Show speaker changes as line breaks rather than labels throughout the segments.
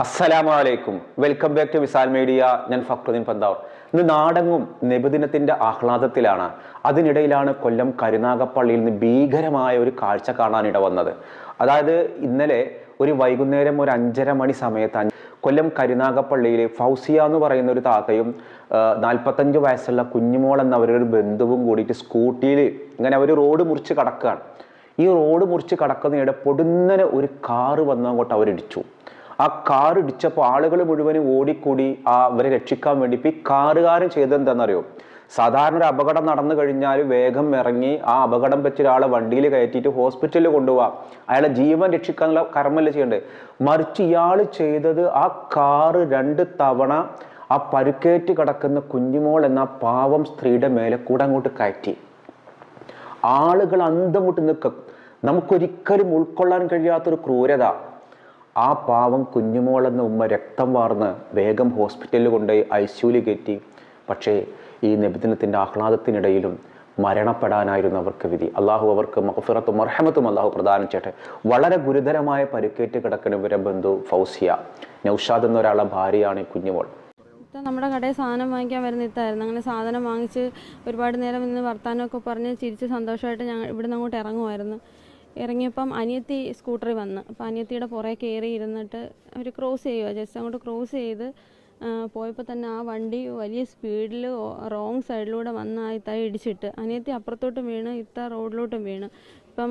അസ്സലാമു അലൈക്കും welcome back to Visal media. ഞാൻ ഫക്രുദ്ദീൻ പന്താവർ. ഇന്ന് നാടെങ്ങും നബിദിനത്തിന്റെ ആഹ്ലാദത്തിലാണ്. അതിനിടയിലാണ് കൊല്ലം കരുനാഗപ്പള്ളിയിൽ നിന്ന് ഭീകരമായ ഒരു കാഴ്ച കാണാനിട വന്നത്. അതായത് ഇന്നലെ ഒരു വൈകുന്നേരം ഒരു അഞ്ചര മണി സമയത്ത് കൊല്ലം കരുനാഗപ്പള്ളിയിലെ ഫൗസിയ എന്ന് പറയുന്ന ഒരു താത്തയും നാൽപ്പത്തഞ്ച് വയസ്സുള്ള കുഞ്ഞുമോൾ എന്ന അവരുടെ ഒരു ബന്ധുവും കൂടിയിട്ട് സ്കൂട്ടിയിൽ ഇങ്ങനെ അവർ റോഡ് മുറിച്ച് കടക്കുകയാണ്. ഈ റോഡ് മുറിച്ച് കടക്കുന്നതിനിടെ പൊടുന്നനെ ഒരു കാറ് വന്നങ്ങോട്ട് അവരിടിച്ചു. ആ കാർ ഇടിച്ചപ്പോൾ ആളുകൾ മുഴുവനും ഓടിക്കൂടി ആ അവരെ രക്ഷിക്കാൻ വേണ്ടി ഇപ്പം ഈ കാറുകാരൻ ചെയ്തത് എന്താണെന്നറിയോ? സാധാരണ ഒരു അപകടം നടന്നു കഴിഞ്ഞാൽ വേഗം ഇറങ്ങി ആ അപകടം പറ്റിയ ഒരാളെ വണ്ടിയിൽ കയറ്റിയിട്ട് ഹോസ്പിറ്റലിൽ കൊണ്ടുപോവാം. അയാളെ ജീവൻ രക്ഷിക്കാനുള്ള കർമ്മല്ല ചെയ്യേണ്ടത് മറിച്ച് ഇയാൾ ചെയ്തത് ആ കാറ് രണ്ട് തവണ ആ പരുക്കേറ്റ് കിടക്കുന്ന കുഞ്ഞുമോൾ എന്ന പാവം സ്ത്രീയുടെ മേലെ കൂടെ അങ്ങോട്ട് കയറ്റി. ആളുകൾ അന്തമുട്ട് നിൽക്കും. നമുക്കൊരിക്കലും ഉൾക്കൊള്ളാൻ കഴിയാത്തൊരു ക്രൂരത. ആ പാവം കുഞ്ഞുമോളെന്ന ഉമ്മ രക്തം വാർന്ന് വേഗം ഹോസ്പിറ്റലിൽ കൊണ്ടുപോയി ഐ സിയുയിൽ കയറ്റി. പക്ഷേ ഈ നബിദിനത്തിന്റെ ആഹ്ലാദത്തിനിടയിലും മരണപ്പെടാനായിരുന്നു അവർക്ക് വിധി. അള്ളാഹു അവർക്ക് മഹഫിറത്തും മർഹമത്തും അള്ളാഹു പ്രദാനം ചെയ്യട്ടെ. വളരെ ഗുരുതരമായ പരിക്കേറ്റ് കിടക്കുന്ന ഇവരെ ബന്ധു ഫൗസിയ. നൗഷാദ് എന്നൊരാളെ ഭാര്യയാണ് ഈ കുഞ്ഞുമോൾ.
നമ്മുടെ കടയിൽ സാധനം വാങ്ങിക്കാൻ വരുന്ന ഇത്തായിരുന്നു. അങ്ങനെ സാധനം വാങ്ങിച്ച് ഒരുപാട് നേരം ഇന്ന് വർത്താനമൊക്കെ പറഞ്ഞ് ചിരിച്ച് സന്തോഷമായിട്ട് ഞങ്ങൾ ഇവിടുന്ന് അങ്ങോട്ട് ഇറങ്ങുമായിരുന്നു. ഇറങ്ങിയപ്പം അനിയത്തി സ്കൂട്ടറിൽ വന്ന്. അപ്പം അനിയത്തിയുടെ പുറകെ കയറി ഇരുന്നിട്ട് അവർ ക്രോസ് ചെയ്യുക ജസ്റ്റ് അങ്ങോട്ട് ക്രോസ് ചെയ്ത് പോയപ്പോൾ തന്നെ ആ വണ്ടി വലിയ സ്പീഡിൽ റോങ് സൈഡിലൂടെ വന്ന് ആ ഇത്തായി ഇടിച്ചിട്ട്. അനിയത്തി അപ്പുറത്തോട്ടും വീണ് ഇത്ത റോഡിലോട്ടും വീണ്. ഇപ്പം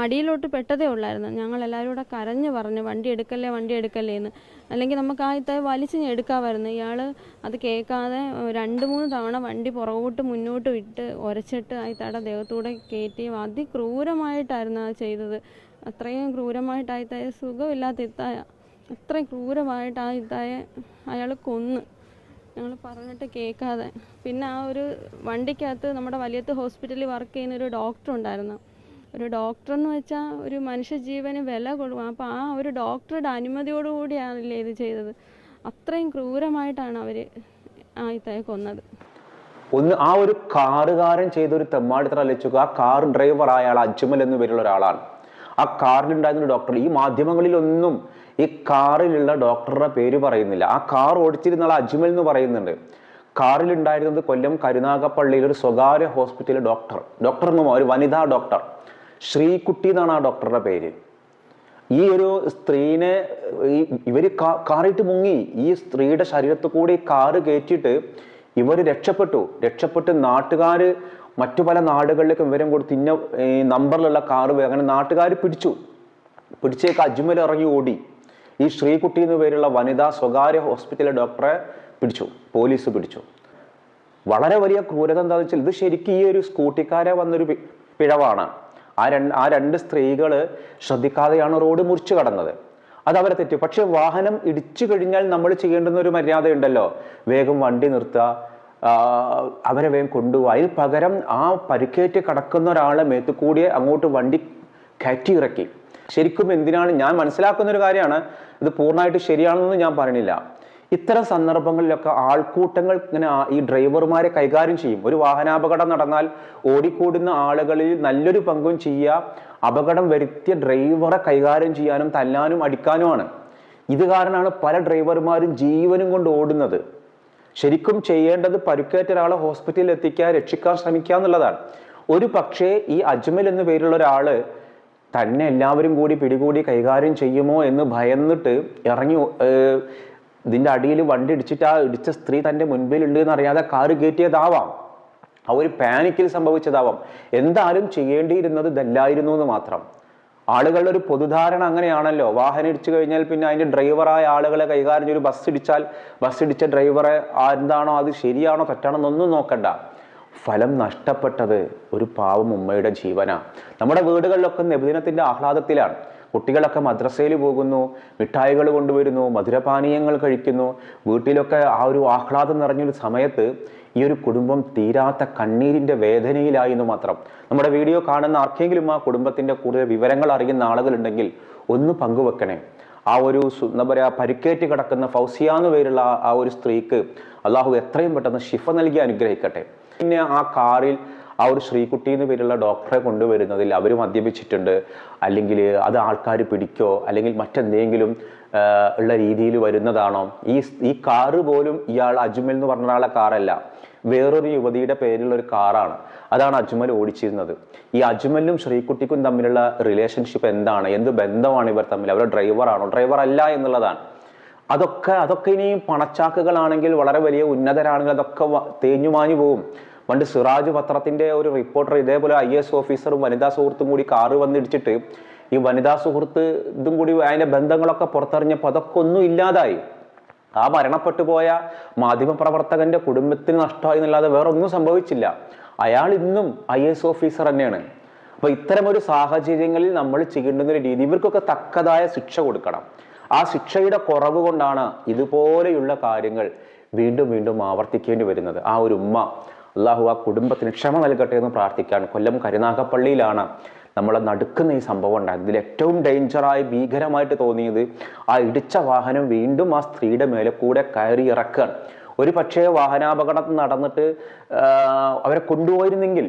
അടിയിലോട്ട് പെട്ടതേ ഉള്ളായിരുന്നു. ഞങ്ങൾ എല്ലാവരും കൂടെ കരഞ്ഞ് പറഞ്ഞു വണ്ടി എടുക്കല്ലേ വണ്ടി എടുക്കല്ലേ എന്ന്. അല്ലെങ്കിൽ നമുക്ക് ആ ഇത്തായി വലിച്ച് എടുക്കാമായിരുന്നു. ഇയാൾ അത് കേൾക്കാതെ രണ്ട് മൂന്ന് തവണ വണ്ടി പുറകോട്ട് മുന്നോട്ട് വിട്ട് ഉരച്ചിട്ട് ആ ഇത്താടെ ദേഹത്തൂടെ കയറ്റി അതിക്രൂരമായിട്ടായിരുന്നു അത് ചെയ്തത്. അത്രയും ക്രൂരമായിട്ടായിത്തായ സുഖമില്ലാത്ത ഇത്തായ അത്രയും ക്രൂരമായിട്ട് ആ ഇതായ അയാൾ കൊന്ന് ഞങ്ങൾ പറഞ്ഞിട്ട് കേൾക്കാതെ. പിന്നെ ആ ഒരു വണ്ടിക്കകത്ത് നമ്മുടെ വലിയത്ത് ഹോസ്പിറ്റലിൽ വർക്ക് ചെയ്യുന്ന ഒരു ഡോക്ടർ ഉണ്ടായിരുന്നു. ഒരു ഡോക്ടർ എന്ന് വെച്ചാൽ ഒരു മനുഷ്യജീവന് വില കൊടുക്കും അപ്പോൾ ആ ഒരു ഡോക്ടറുടെ അനുമതിയോടുകൂടിയാണല്ലേ ഇത് ചെയ്തത്. അത്രയും ക്രൂരമായിട്ടാണ് അവർ ആ ഇത്തയെ കൊന്നത്.
ഒന്ന് ആ ഒരു കാറുകാരൻ ചെയ്തൊരു തെമ്മാടിത്തറ അലച്ചു ആ കാർ ഡ്രൈവർ ആയ അയാൾ അജ്മൽ എന്ന് പേരുള്ള ഒരാളാണ്. ആ കാറിലുണ്ടായിരുന്ന ഡോക്ടർ ഈ മാധ്യമങ്ങളിലൊന്നും ഈ കാറിലുള്ള ഡോക്ടറുടെ പേര് പറയുന്നില്ല. ആ കാർ ഓടിച്ചിരുന്ന ആൾ അജ്മൽ എന്ന് പറയുന്നുണ്ട്. കാറിലുണ്ടായിരുന്നത് കൊല്ലം കരുനാഗപ്പള്ളിയിൽ ഒരു സ്വകാര്യ ഹോസ്പിറ്റലിലെ ഡോക്ടർ ഡോക്ടർ എന്ന് ഒരു വനിതാ ഡോക്ടർ ശ്രീകുട്ടി എന്നാണ് ആ ഡോക്ടറുടെ പേര്. ഈ ഒരു സ്ത്രീനെ ഈ ഇവർ കാറിട്ട് മുങ്ങി. ഈ സ്ത്രീയുടെ ശരീരത്തിൽ കൂടി കാറ് കയറ്റിയിട്ട് ഇവർ രക്ഷപ്പെട്ടു. രക്ഷപ്പെട്ട് നാട്ടുകാർ മറ്റു പല നാടുകളിലേക്ക് വിവരം കൊടുത്ത് ഇന്ന നമ്പറിലുള്ള കാറ് പോയി അങ്ങനെ നാട്ടുകാർ പിടിച്ചു. പിടിച്ചേക്ക് അജ്മൽ ഇറങ്ങി ഓടി. ഈ ശ്രീകുട്ടി എന്ന് പേരുള്ള വനിതാ സ്വകാര്യ ഹോസ്പിറ്റലിലെ ഡോക്ടറെ പിടിച്ചു. പോലീസ് പിടിച്ചു. വളരെ വലിയ ക്രൂരത എന്താണെന്ന് വെച്ചാൽ ഇത് ശരിക്കും ഈ ഒരു സ്കൂട്ടിക്കാരെ വന്നൊരു പിഴവാണ്. ആ രണ്ട് ആ രണ്ട് സ്ത്രീകൾ ശ്രദ്ധിക്കാതെയാണ് റോഡ് മുറിച്ചു കടന്നത്. അത് അവരെ തെറ്റ്. പക്ഷെ വാഹനം ഇടിച്ചു കഴിഞ്ഞാൽ നമ്മൾ ചെയ്യേണ്ടുന്ന ഒരു മര്യാദയുണ്ടല്ലോ. വേഗം വണ്ടി നിർത്തുക അവരെ വേഗം അതിന് പകരം ആ പരിക്കേറ്റ് കിടക്കുന്ന ഒരാളെ മേത്തുകൂടിയെ അങ്ങോട്ട് വണ്ടി കയറ്റി ഇറക്കി. ശരിക്കും എന്തിനാണ്? ഞാൻ മനസ്സിലാക്കുന്ന ഒരു കാര്യമാണ്. ഇത് പൂർണമായിട്ട് ശരിയാണെന്ന് ഞാൻ പറയണില്ല ഇത്തരം സന്ദർഭങ്ങളിലൊക്കെ ആൾക്കൂട്ടങ്ങൾ ഇങ്ങനെ ഈ ഡ്രൈവർമാരെ കൈകാര്യം ചെയ്യും. ഒരു വാഹനാപകടം നടന്നാൽ ഓടിക്കൂടുന്ന ആളുകളിൽ നല്ലൊരു പങ്കും ചെയ്യുക അപകടം വരുത്തിയ ഡ്രൈവറെ കൈകാര്യം ചെയ്യാനും തല്ലാനും അടിക്കാനുമാണ്. ഇത് കാരണമാണ് പല ഡ്രൈവർമാരും ജീവനും കൊണ്ട് ഓടുന്നത്. ശരിക്കും ചെയ്യേണ്ടത് പരുക്കേറ്റ ഒരാളെ ഹോസ്പിറ്റലിൽ എത്തിക്കുക രക്ഷിക്കാൻ ശ്രമിക്കുക എന്നുള്ളതാണ്. ഒരു പക്ഷേ ഈ അജ്മൽ എന്ന പേരുള്ള ഒരാൾ തന്നെ എല്ലാവരും കൂടി പിടികൂടി കൈകാര്യം ചെയ്യുമോ എന്ന് ഭയന്നിട്ട് ഇറങ്ങി ഇതിന്റെ അടിയിൽ വണ്ടി ഇടിച്ചിട്ട് ആ ഇടിച്ച സ്ത്രീ തന്റെ മുൻപിലുണ്ട് എന്ന് അറിയാതെ കാറ് കയറ്റിയതാവാം. ആ ഒരു പാനിക്കിൽ സംഭവിച്ചതാവാം. എന്തായാലും ചെയ്യേണ്ടിയിരുന്നത് ഇതല്ലായിരുന്നു എന്ന് മാത്രം. ആളുകളുടെ ഒരു പൊതുധാരണ അങ്ങനെയാണല്ലോ. വാഹനം ഇടിച്ചു കഴിഞ്ഞാൽ പിന്നെ അതിന്റെ ഡ്രൈവറായ ആളുകളെ കൈകാര്യം ഒരു ബസ് ഇടിച്ചാൽ ബസ് ഇടിച്ച ഡ്രൈവറെ എന്താണോ അത് ശരിയാണോ തെറ്റാണോ എന്നൊന്നും നോക്കണ്ട. ഫലം നഷ്ടപ്പെട്ടത് ഒരു പാവം ഉമ്മയുടെ ജീവനാണ് നമ്മുടെ വീടുകളിലൊക്കെ നബിദിനത്തിന്റെ ആഹ്ലാദത്തിലാണ്. കുട്ടികളൊക്കെ മദ്രസയിൽ പോകുന്നു മിഠായികൾ കൊണ്ടുവരുന്നു മധുരപാനീയങ്ങൾ കഴിക്കുന്നു. വീട്ടിലൊക്കെ ആ ഒരു ആഹ്ലാദം നിറഞ്ഞൊരു സമയത്ത് ഈ ഒരു കുടുംബം തീരാത്ത കണ്ണീരിന്റെ വേദനയിലായി എന്ന് മാത്രം. നമ്മുടെ വീഡിയോ കാണുന്ന ആർക്കെങ്കിലും ആ കുടുംബത്തിന്റെ കൂടുതൽ വിവരങ്ങൾ അറിയുന്ന ആളുകളുണ്ടെങ്കിൽ ഒന്ന് പങ്കുവെക്കണേ. ആ ഒരു എന്താ പറയുക പരിക്കേറ്റ് കിടക്കുന്ന ഫൗസിയ എന്ന് പേരുള്ള ആ ഒരു സ്ത്രീക്ക് അള്ളാഹു എത്രയും പെട്ടെന്ന് ഷിഫ നൽകി അനുഗ്രഹിക്കട്ടെ. പിന്നെ ആ കാറിൽ ആ ഒരു ശ്രീകുട്ടി എന്ന് പേരുള്ള ഡോക്ടറെ കൊണ്ടുവരുന്നതിൽ അവർ മദ്യപിച്ചിട്ടുണ്ട്. അല്ലെങ്കിൽ അത് ആൾക്കാർ പിടിക്കോ അല്ലെങ്കിൽ മറ്റെന്തെങ്കിലും ഉള്ള രീതിയിൽ വരുന്നതാണോ? ഈ ഈ കാറ് പോലും ഇയാൾ അജ്മൽ എന്ന് പറഞ്ഞ ഒരാളെ കാറല്ല വേറൊരു യുവതിയുടെ പേരിലുള്ള ഒരു കാറാണ് അതാണ് അജ്മൽ ഓടിച്ചിരുന്നത്. ഈ അജ്മലും ശ്രീകുട്ടിക്കും തമ്മിലുള്ള റിലേഷൻഷിപ്പ് എന്താണ്? എന്ത് ബന്ധമാണ് ഇവർ തമ്മിൽ? അവരുടെ ഡ്രൈവറാണോ ഡ്രൈവർ അല്ല എന്നുള്ളതാണ്. അതൊക്കെ അതൊക്കെ ഇനിയും പണച്ചാക്കുകളാണെങ്കിൽ വളരെ വലിയ ഉന്നതരാണെങ്കിൽ അതൊക്കെ തേഞ്ഞുമാഞ്ഞു പോകും പണ്ട് സിറാജ് പത്രത്തിന്റെ ഒരു റിപ്പോർട്ടർ ഇതേപോലെ ഐ എസ് ഓഫീസറും വനിതാ സുഹൃത്തും കൂടി കാറ് വന്നിടിച്ചിട്ട് ഈ വനിതാ സുഹൃത്ത് ഇതും കൂടി അതിന്റെ ബന്ധങ്ങളൊക്കെ പുറത്തറിഞ്ഞപ്പോൾ അതൊക്കെ ഒന്നും ഇല്ലാതായി. ആ മരണപ്പെട്ടു പോയ മാധ്യമപ്രവർത്തകന്റെ കുടുംബത്തിന് നഷ്ടമായി എന്നല്ലാതെ വേറെ ഒന്നും സംഭവിച്ചില്ല. അയാൾ ഇന്നും ഐ എസ് ഓഫീസർ തന്നെയാണ്. അപ്പൊ ഇത്തരമൊരു സാഹചര്യങ്ങളിൽ നമ്മൾ ചെയ്യേണ്ടുന്ന ഒരു രീതി ഇവർക്കൊക്കെ തക്കതായ ശിക്ഷ കൊടുക്കണം. ആ ശിക്ഷയുടെ കുറവ് കൊണ്ടാണ് ഇതുപോലെയുള്ള കാര്യങ്ങൾ വീണ്ടും വീണ്ടും ആവർത്തിക്കേണ്ടി വരുന്നത്. ആ ഒരു ഉമ്മ അള്ളാഹു ആ കുടുംബത്തിന് ക്ഷമ നൽകട്ടെ എന്ന് പ്രാർത്ഥിക്കുകയാണ്. കൊല്ലം കരുനാഗപ്പള്ളിയിലാണ് നമ്മൾ നടുക്കുന്ന ഈ സംഭവം ഉണ്ടായത്. ഇതിൽ ഏറ്റവും ഡേഞ്ചറായി ഭീകരമായിട്ട് തോന്നിയത് ആ ഇടിച്ച വാഹനം വീണ്ടും ആ സ്ത്രീയുടെ മേലെ കൂടെ കയറി ഇറക്കുകയാണ്. ഒരു പക്ഷേ വാഹനാപകടം നടന്നിട്ട് അവരെ കൊണ്ടുപോയിരുന്നെങ്കിൽ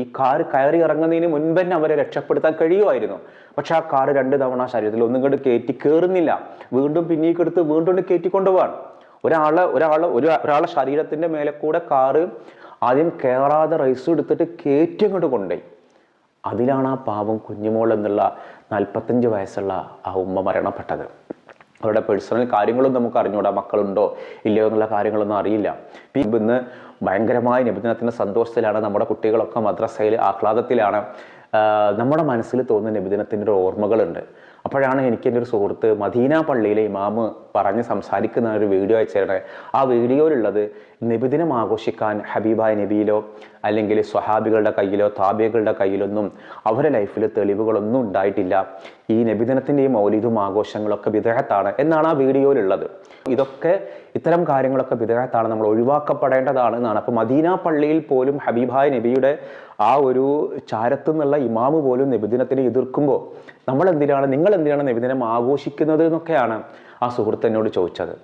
ഈ കാർ കയറി ഇറങ്ങുന്നതിന് മുൻപ് തന്നെ അവരെ രക്ഷപ്പെടുത്താൻ കഴിയുമായിരുന്നു. പക്ഷെ ആ കാർ രണ്ട് തവണ ശരീരത്തിൽ ഒന്നും കണ്ട് കയറ്റി കയറുന്നില്ല വീണ്ടും പിന്നീക്കെടുത്ത് വീണ്ടും കയറ്റി കൊണ്ടുപോകാൻ ഒരാളെ ഒരാളെ ഒരു ഒരാളെ ശരീരത്തിന്റെ മേലെ കൂടെ കാറ് ആദ്യം കയറാതെ റൈസ് എടുത്തിട്ട് കയറ്റി അങ്ങോട്ട് കൊണ്ടുപോയി. അതിലാണ് ആ പാവം കുഞ്ഞുമോൾ എന്നുള്ള നാൽപ്പത്തഞ്ച് വയസ്സുള്ള ആ ഉമ്മ മരണപ്പെട്ടത്. അവരുടെ പേഴ്സണൽ കാര്യങ്ങളും നമുക്ക് അറിഞ്ഞൂടാ മക്കളുണ്ടോ ഇല്ലയോ എന്നുള്ള കാര്യങ്ങളൊന്നും അറിയില്ല. ഇന്ന് ഭയങ്കരമായ നിബിദിനത്തിന്റെ സന്തോഷത്തിലാണ് നമ്മുടെ കുട്ടികളൊക്കെ മദ്രസയിൽ ആഹ്ലാദത്തിലാണ്. നമ്മുടെ മനസ്സിൽ തോന്നുന്ന നിബിധനത്തിന്റെ ഒരു ഓർമ്മകളുണ്ട്. അപ്പോഴാണ് എനിക്ക് എന്റെ ഒരു സുഹൃത്ത് മദീന പള്ളിയിലെ ഇമാമ് പറഞ്ഞ് സംസാരിക്കുന്ന ഒരു വീഡിയോ അയച്ചിരുന്നത് ആ വീഡിയോയിലുള്ളത് നിബിദിനം ആഘോഷിക്കാൻ ഹബീബായ നബിയിലോ അല്ലെങ്കിൽ സ്വഹാബികളുടെ കയ്യിലോ താബികളുടെ കയ്യിലൊന്നും അവരുടെ ലൈഫിൽ തെളിവുകളൊന്നും ഉണ്ടായിട്ടില്ല. ഈ നബിദിനത്തിന്റെ ഈ മൗലിദും ആഘോഷങ്ങളൊക്കെ വിദേഹത്താണ് എന്നാണ് ആ വീഡിയോയിലുള്ളത്. ഇതൊക്കെ ഇത്തരം കാര്യങ്ങളൊക്കെ വിദേഹത്താണ് നമ്മൾ ഒഴിവാക്കപ്പെടേണ്ടതാണ് എന്നാണ്. അപ്പോൾ മദീന പള്ളിയിൽ പോലും ഹബീബായ നബിയുടെ ആ ഒരു ചാരത്തു നിന്നുള്ള ഇമാമ് പോലും നബിദിനത്തിനെ എതിർക്കുമ്പോൾ നമ്മൾ എന്തിനാണ് നിങ്ങൾ എന്തിനാണ് നബിദിനം ആഘോഷിക്കുന്നത് എന്നൊക്കെയാണ് ആ സുഹൃത്ത് എന്നോട് ചോദിച്ചത്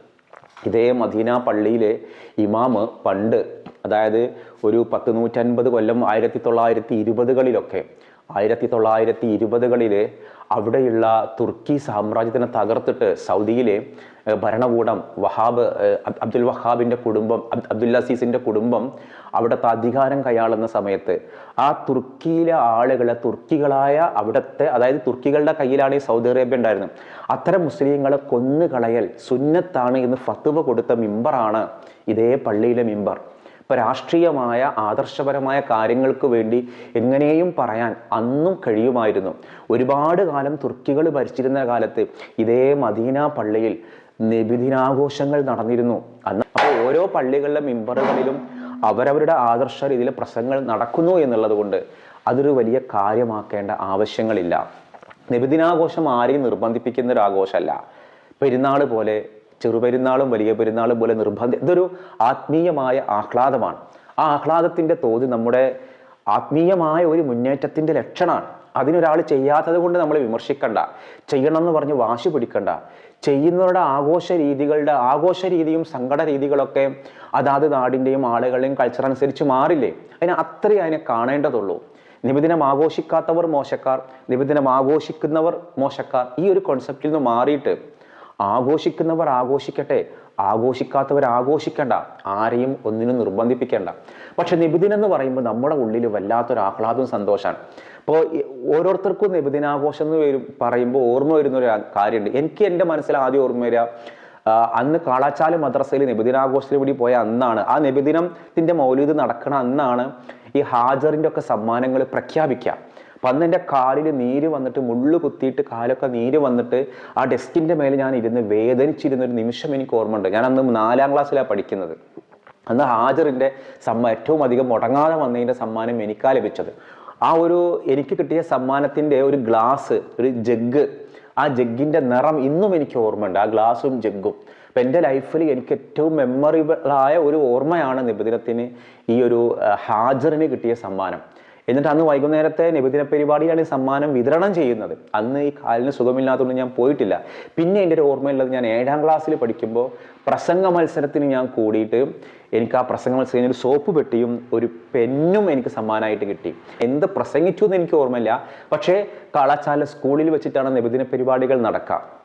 ഇതേ മദീന പള്ളിയിലെ ഇമാമ് പണ്ട് അതായത് ഒരു പത്ത് നൂറ്റൻപത് കൊല്ലം ആയിരത്തി തൊള്ളായിരത്തി ഇരുപതുകളിലൊക്കെ ആയിരത്തി തൊള്ളായിരത്തി ഇരുപതുകളിൽ അവിടെയുള്ള തുർക്കി സാമ്രാജ്യത്തിനെ തകർത്തിട്ട് സൗദിയിലെ ഭരണകൂടം വഹാബ് അബ്ദുൽ വഹാബിന്റെ കുടുംബം അബ്- അബ്ദുൽ അസീസിന്റെ കുടുംബം അവിടുത്തെ അധികാരം കൈയാളുന്ന സമയത്ത് ആ തുർക്കിയിലെ ആളുകളെ തുർക്കികളായ അവിടുത്തെ അതായത് തുർക്കികളുടെ കയ്യിലാണ് ഈ സൗദി അറേബ്യ ഉണ്ടായിരുന്നത്. അത്തരം മുസ്ലിങ്ങളെ കൊന്നുകളയൽ സുന്നത്താണ് എന്ന് ഫത്തുവ കൊടുത്ത മിമ്പറാണ് ഇതേ പള്ളിയിലെ മിമ്പർ. ഇപ്പൊ രാഷ്ട്രീയമായ ആദർശപരമായ കാര്യങ്ങൾക്ക് വേണ്ടി എങ്ങനെയും പറയാൻ അന്നും കഴിയുമായിരുന്നു. ഒരുപാട് കാലം തുർക്കികൾ ഭരിച്ചിരുന്ന കാലത്ത് ഇതേ മദീന പള്ളിയിൽ നബിദിനാഘോഷങ്ങൾ നടന്നിരുന്നു. അന്ന് അപ്പോൾ ഓരോ പള്ളികളിലെ മിമ്പറുകളിലും അവരവരുടെ ആദർശ രീതിയിലെ പ്രസംഗങ്ങൾ നടക്കുന്നു എന്നുള്ളത് കൊണ്ട് അതൊരു വലിയ കാര്യമാക്കേണ്ട ആവശ്യങ്ങളില്ല. നബിദിനാഘോഷം ആരെയും നിർബന്ധിപ്പിക്കുന്ന ഒരു ആഘോഷമല്ല. പെരുന്നാൾ പോലെ ചെറുപെരുന്നാളും വലിയ പെരുന്നാളും പോലെ നിർബന്ധ ഇതൊരു ആത്മീയമായ ആഹ്ലാദമാണ്. ആ ആഹ്ലാദത്തിന്റെ തോത് നമ്മുടെ ആത്മീയമായ ഒരു മുന്നേറ്റത്തിന്റെ ലക്ഷണമാണ് അതിനൊരാൾ ചെയ്യാത്തത് കൊണ്ട് നമ്മൾ വിമർശിക്കണ്ട. ചെയ്യണം എന്ന് പറഞ്ഞ് വാശി പിടിക്കണ്ട. ചെയ്യുന്നവരുടെ ആഘോഷ രീതികളുടെ ആഘോഷ രീതിയും സങ്കട രീതികളൊക്കെ അതാത് നാടിന്റെയും ആളുകളുടെയും കൾച്ചർ അനുസരിച്ച് മാറില്ലേ? അതിന് അത്രയും അതിനെ കാണേണ്ടതുള്ളൂ. നിബിദിനം ആഘോഷിക്കാത്തവർ മോശക്കാർ നിബിദിനം ആഘോഷിക്കുന്നവർ മോശക്കാർ. ഈ ഒരു കോൺസെപ്റ്റിൽ നിന്ന് മാറിയിട്ട് ആഘോഷിക്കുന്നവർ ആഘോഷിക്കട്ടെ. ആഘോഷിക്കാത്തവർ ആഘോഷിക്കണ്ട. ആരെയും ഒന്നിനും നിർബന്ധിപ്പിക്കേണ്ട. പക്ഷെ നിബിദിനം എന്ന് പറയുമ്പോൾ നമ്മുടെ ഉള്ളിൽ വല്ലാത്തൊരു ആഹ്ലാദവും സന്തോഷമാണ് ഇപ്പോൾ ഓരോരുത്തർക്കും നിബിദിനാഘോഷം എന്ന് വരും പറയുമ്പോൾ ഓർമ്മ വരുന്ന ഒരു കാര്യമുണ്ട്. എനിക്ക് എന്റെ മനസ്സിൽ ആദ്യം ഓർമ്മ വരിക അന്ന് കാളാച്ചാൽ മദ്രസയിൽ നിബിദിനാഘോഷത്തിന് വേണ്ടി പോയ അന്നാണ്. ആ നിബിദിനത്തിന്റെ മൗലൂദ് നടക്കണ അന്നാണ് ഈ ഹാജറിന്റെ ഒക്കെ സമ്മാനങ്ങൾ പ്രഖ്യാപിക്കുക. അപ്പൊ അന്ന് കാലിൽ നീര് വന്നിട്ട് മുള്ള് കുത്തിയിട്ട് കാലൊക്കെ നീര് വന്നിട്ട് ആ ഡെസ്കിന്റെ മേലെ ഞാൻ ഇരുന്ന് വേദനിച്ചിരുന്ന ഒരു നിമിഷം എനിക്ക് ഓർമ്മയുണ്ട്. ഞാൻ അന്ന് നാലാം ക്ലാസ്സിലാണ് പഠിക്കുന്നത്. അന്ന് ഹാജറിന്റെ സമ്മ ഏറ്റവും അധികം മുടങ്ങാതെ വന്നതിന്റെ സമ്മാനം എനിക്കാ ലഭിച്ചത്. ആ ഒരു എനിക്ക് കിട്ടിയ സമ്മാനത്തിന്റെ ഒരു ഗ്ലാസ് ഒരു ജഗ്ഗ് ആ ജഗ്ഗിന്റെ നിറം ഇന്നും എനിക്ക് ഓർമ്മയുണ്ട്. ആ ഗ്ലാസും ജഗ്ഗും അപ്പം എന്റെ ലൈഫിൽ എനിക്ക് ഏറ്റവും മെമ്മറബിൾ ആയ ഒരു ഓർമ്മയാണ് നിബിദിനത്തിന് ഈ ഒരു ഹാജറിന് കിട്ടിയ സമ്മാനം. എന്നിട്ട് അന്ന് വൈകുന്നേരത്തെ നബിദിന പരിപാടിയിലാണ് ഈ സമ്മാനം വിതരണം ചെയ്യുന്നത്. അന്ന് ഈ കാലിന് സുഖമില്ലാത്തതുകൊണ്ട് ഞാൻ പോയിട്ടില്ല. പിന്നെ എന്റെ ഒരു ഓർമ്മയുള്ളത് ഞാൻ ഏഴാം ക്ലാസ്സിൽ പഠിക്കുമ്പോൾ പ്രസംഗ മത്സരത്തിന് ഞാൻ കൂടിയിട്ട് എനിക്ക് ആ പ്രസംഗ മത്സരം ഒരു സോപ്പ് പെട്ടിയും ഒരു പെന്നും എനിക്ക് സമ്മാനമായിട്ട് കിട്ടി. എന്ത് പ്രസംഗിച്ചു എന്ന് എനിക്ക് ഓർമ്മയില്ല. പക്ഷേ കാളാച്ചാല സ്കൂളിൽ വെച്ചിട്ടാണ് നബിദിന പരിപാടികൾ നടക്കുക.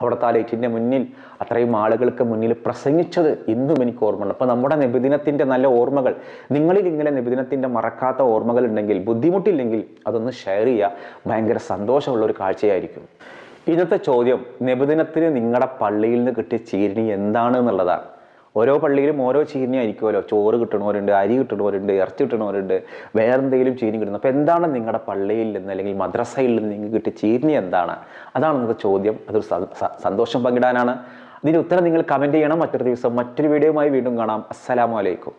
അവിടുത്തെ ആലേറ്റിന്റെ ലൈറ്റിന്റെ മുന്നിൽ അത്രയും ആളുകൾക്ക് മുന്നിൽ പ്രസംഗിച്ചത് ഇന്നും എനിക്ക് ഓർമ്മയുണ്ട്. അപ്പോൾ നമ്മുടെ നബിദിനത്തിന്റെ നല്ല ഓർമ്മകൾ നിങ്ങളിൽ ഇങ്ങനെ നബിദിനത്തിന്റെ മറക്കാത്ത ഓർമ്മകൾ ഉണ്ടെങ്കിൽ ബുദ്ധിമുട്ടില്ലെങ്കിൽ അതൊന്ന് ഷെയർ ചെയ്യുക. ഭയങ്കര സന്തോഷമുള്ള ഒരു കാഴ്ചയായിരിക്കും. ഇന്നത്തെ ചോദ്യം നബിദിനത്തിന് നിങ്ങളുടെ പള്ളിയിൽ നിന്ന് കിട്ടിയ ചീരണി എന്താണ് എന്നുള്ളതാണ്. ഓരോ പള്ളിയിലും ഓരോ ചീനി ആയിരിക്കുമല്ലോ. ചോറ് കിട്ടണവരുണ്ട് അരി കിട്ടണവരുണ്ട് ഇറച്ചി കിട്ടണവരുണ്ട് വേറെന്തെങ്കിലും ചീനി കിട്ടുന്നത്. അപ്പോൾ എന്താണ് നിങ്ങളുടെ പള്ളിയിൽ നിന്ന് അല്ലെങ്കിൽ മദ്രസയിൽ നിന്ന് നിങ്ങൾക്ക് കിട്ടിയ ചീനി എന്താണ്? അതാണ് നിങ്ങൾക്ക് ചോദ്യം. അതൊരു സന്തോഷം പങ്കിടാനാണ്. ഇതിന്റെ ഉത്തരം നിങ്ങൾ കമന്റ് ചെയ്യണം. മറ്റൊരു ദിവസം മറ്റൊരു വീഡിയോയുമായി വീണ്ടും കാണാം. അസ്സലാമു അലൈക്കും.